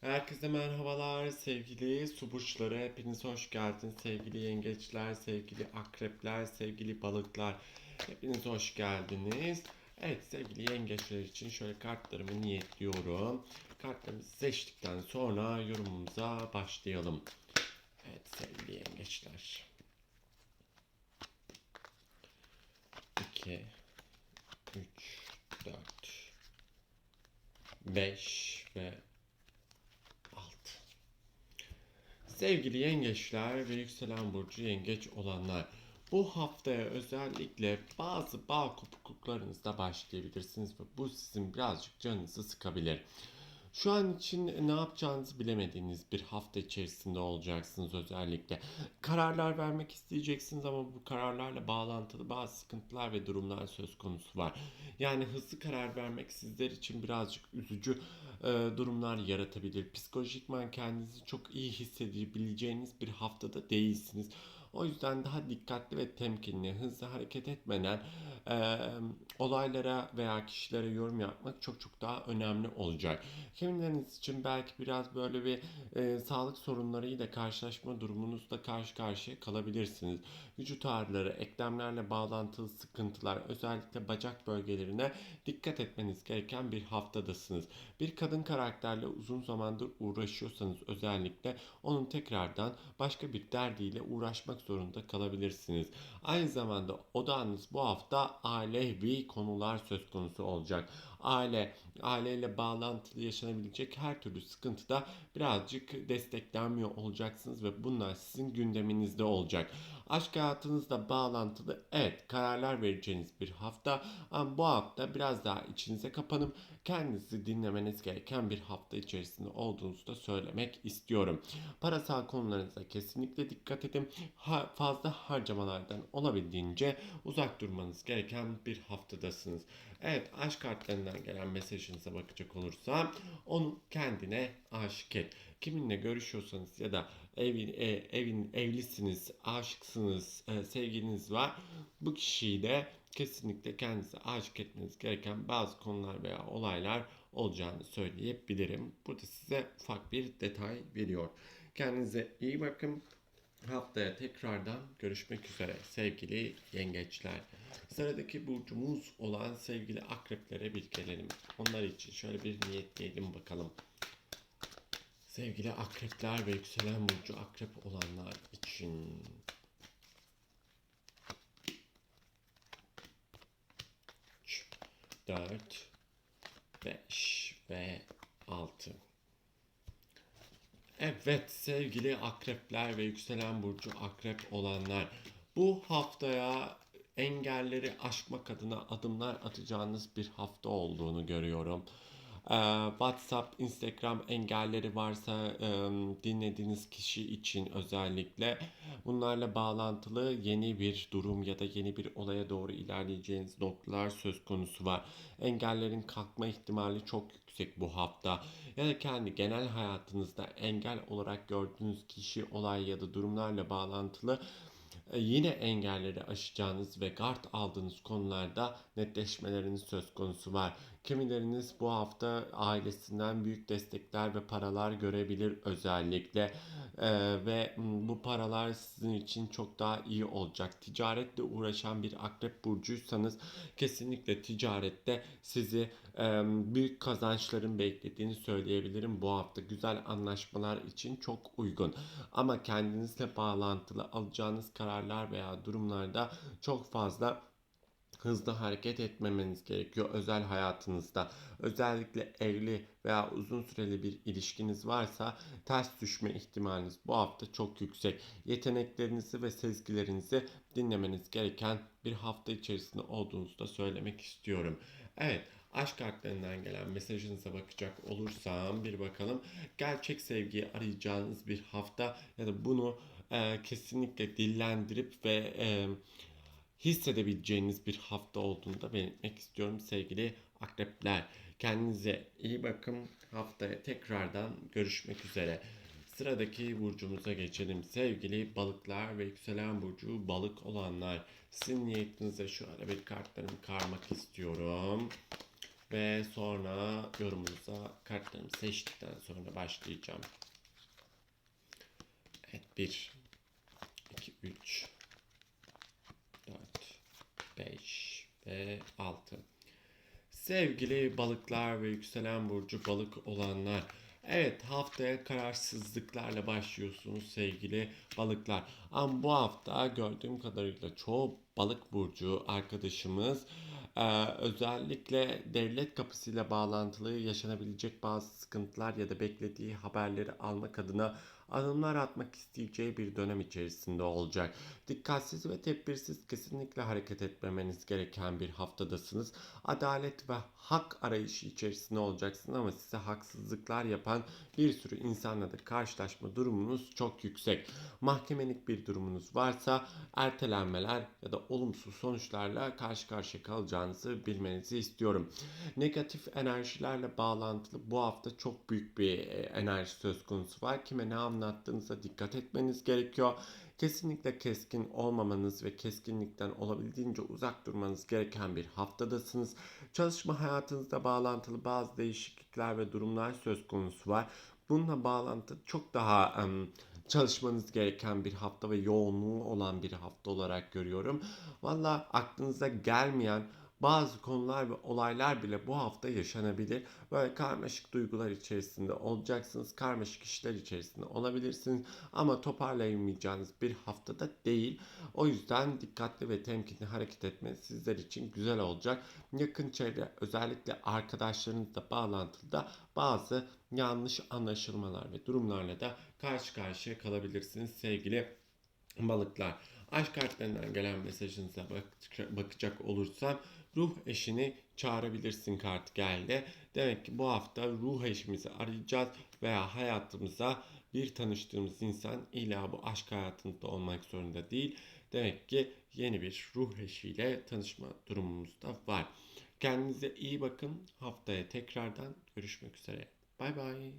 Herkese merhabalar sevgili su burçları. Hepiniz hoş geldiniz sevgili yengeçler, sevgili akrepler, sevgili balıklar. Hepiniz hoş geldiniz. Evet sevgili yengeçler için şöyle kartlarımı niyetliyorum. Kartlarımızı seçtikten sonra yorumumuza başlayalım. Evet sevgili yengeçler. 2 3 4 5 ve 6 Sevgili yengeçler ve yükselen burcu yengeç olanlar bu haftaya özellikle bazı bağ kopukluklarınızda başlayabilirsiniz ve bu sizin birazcık canınızı sıkabilir. Şu an için ne yapacağınızı bilemediğiniz bir hafta içerisinde olacaksınız özellikle. Kararlar vermek isteyeceksiniz ama bu kararlarla bağlantılı bazı sıkıntılar ve durumlar söz konusu var. Yani hızlı karar vermek sizler için birazcık üzücü e, durumlar yaratabilir. Psikolojikman kendinizi çok iyi hissedebileceğiniz bir haftada değilsiniz. O yüzden daha dikkatli ve temkinli, hızlı hareket etmeden e, olaylara veya kişilere yorum yapmak çok çok daha önemli olacak. Kimileriniz için belki biraz böyle bir e, sağlık sorunlarıyla karşılaşma durumunuzda karşı karşıya kalabilirsiniz. Vücut ağrıları, eklemlerle bağlantılı sıkıntılar, özellikle bacak bölgelerine dikkat etmeniz gereken bir haftadasınız. Bir kadın karakterle uzun zamandır uğraşıyorsanız özellikle onun tekrardan başka bir derdiyle uğraşmak zorunda kalabilirsiniz. Aynı zamanda odağınız bu hafta ailevi konular söz konusu olacak. Aile, aileyle bağlantılı yaşanabilecek her türlü sıkıntıda birazcık desteklenmiyor olacaksınız ve bunlar sizin gündeminizde olacak. Aşk hayatınızla bağlantılı evet kararlar vereceğiniz bir hafta ama bu hafta biraz daha içinize kapanıp kendinizi dinlemeniz gereken bir hafta içerisinde olduğunuzu da söylemek istiyorum. Parasal konularınıza kesinlikle dikkat edin. Ha, fazla harcamalardan olabildiğince uzak durmanız gereken bir haftadasınız. Evet aşk kartlarından gelen mesajınıza bakacak olursam onu kendine aşık et. Kiminle görüşüyorsanız ya da evin, e, evin evlisiniz, aşıksınız, e, sevgiliniz var. Bu kişiyi de kesinlikle kendinize aşık etmeniz gereken bazı konular veya olaylar olacağını söyleyebilirim. Burada size ufak bir detay veriyor. Kendinize iyi bakın. Haftaya tekrardan görüşmek üzere sevgili yengeçler. Sıradaki burcumuz olan sevgili akreplere bir gelelim. Onlar için şöyle bir niyetleyelim bakalım. Sevgili akrepler ve yükselen burcu akrep olanlar için 3, 4, 5 ve 6. Evet sevgili akrepler ve yükselen burcu akrep olanlar bu haftaya engelleri aşmak adına adımlar atacağınız bir hafta olduğunu görüyorum. Ee, WhatsApp, Instagram engelleri varsa e, dinlediğiniz kişi için özellikle bunlarla bağlantılı yeni bir durum ya da yeni bir olaya doğru ilerleyeceğiniz noktalar söz konusu var. Engellerin kalkma ihtimali çok yüksek bu hafta. Ya da kendi genel hayatınızda engel olarak gördüğünüz kişi, olay ya da durumlarla bağlantılı e, yine engelleri aşacağınız ve gard aldığınız konularda netleşmeleriniz söz konusu var. Kimileriniz bu hafta ailesinden büyük destekler ve paralar görebilir özellikle Ee, ve bu paralar sizin için çok daha iyi olacak. Ticaretle uğraşan bir akrep burcuysanız kesinlikle ticarette sizi e, büyük kazançların beklediğini söyleyebilirim. Bu hafta güzel anlaşmalar için çok uygun. Ama kendinizle bağlantılı alacağınız kararlar veya durumlarda çok fazla hızlı hareket etmemeniz gerekiyor özel hayatınızda. Özellikle evli veya uzun süreli bir ilişkiniz varsa ters düşme ihtimaliniz bu hafta çok yüksek. Yeteneklerinizi ve sezgilerinizi dinlemeniz gereken bir hafta içerisinde olduğunuzu da söylemek istiyorum. Evet, aşk kartlarından gelen mesajınıza bakacak olursam bir bakalım. Gerçek sevgiyi arayacağınız bir hafta ya da bunu e, kesinlikle dillendirip ve e, hissedebileceğiniz bir hafta olduğunu da belirtmek istiyorum sevgili akrepler. Kendinize iyi bakın. Haftaya tekrardan görüşmek üzere. Sıradaki burcumuza geçelim. Sevgili balıklar ve yükselen burcu balık olanlar. Sizin niyetinize şu ara bir kartlarımı karmak istiyorum. Ve sonra yorumunuza kartlarımı seçtikten sonra başlayacağım. Evet 1 2 3 4 5 ve 6 Sevgili balıklar ve yükselen burcu balık olanlar. Evet haftaya kararsızlıklarla başlıyorsunuz sevgili balıklar. Ama bu hafta gördüğüm kadarıyla çoğu balık burcu arkadaşımız e, özellikle devlet kapısıyla bağlantılı yaşanabilecek bazı sıkıntılar ya da beklediği haberleri almak adına adımlar atmak isteyeceği bir dönem içerisinde olacak. Dikkatsiz ve tedbirsiz kesinlikle hareket etmemeniz gereken bir haftadasınız. Adalet ve hak arayışı içerisinde olacaksınız ama size haksızlıklar yapan bir sürü insanla da karşılaşma durumunuz çok yüksek. Mahkemelik bir durumunuz varsa ertelenmeler ya da olumsuz sonuçlarla karşı karşıya kalacağınızı bilmenizi istiyorum. Negatif enerjilerle bağlantılı bu hafta çok büyük bir e, enerji söz konusu var. Kime ne anlattığınıza dikkat etmeniz gerekiyor. Kesinlikle keskin olmamanız ve keskinlikten olabildiğince uzak durmanız gereken bir haftadasınız. Çalışma hayatınızda bağlantılı bazı değişiklikler ve durumlar söz konusu var. Bununla bağlantılı çok daha em, çalışmanız gereken bir hafta ve yoğunluğu olan bir hafta olarak görüyorum. Valla aklınıza gelmeyen bazı konular ve olaylar bile bu hafta yaşanabilir. Böyle karmaşık duygular içerisinde olacaksınız. Karmaşık işler içerisinde olabilirsiniz. Ama toparlayamayacağınız bir haftada değil. O yüzden dikkatli ve temkinli hareket etmeniz sizler için güzel olacak. Yakın çevre özellikle arkadaşlarınızla bağlantılı da bazı yanlış anlaşılmalar ve durumlarla da karşı karşıya kalabilirsiniz sevgili balıklar. Aşk kartlarından gelen mesajınıza bak- bakacak olursam ruh eşini çağırabilirsin kart geldi. Demek ki bu hafta ruh eşimizi arayacağız veya hayatımıza bir tanıştığımız insan illa bu aşk hayatında olmak zorunda değil. Demek ki yeni bir ruh eşiyle tanışma durumumuz da var. Kendinize iyi bakın. Haftaya tekrardan görüşmek üzere. Bay bay.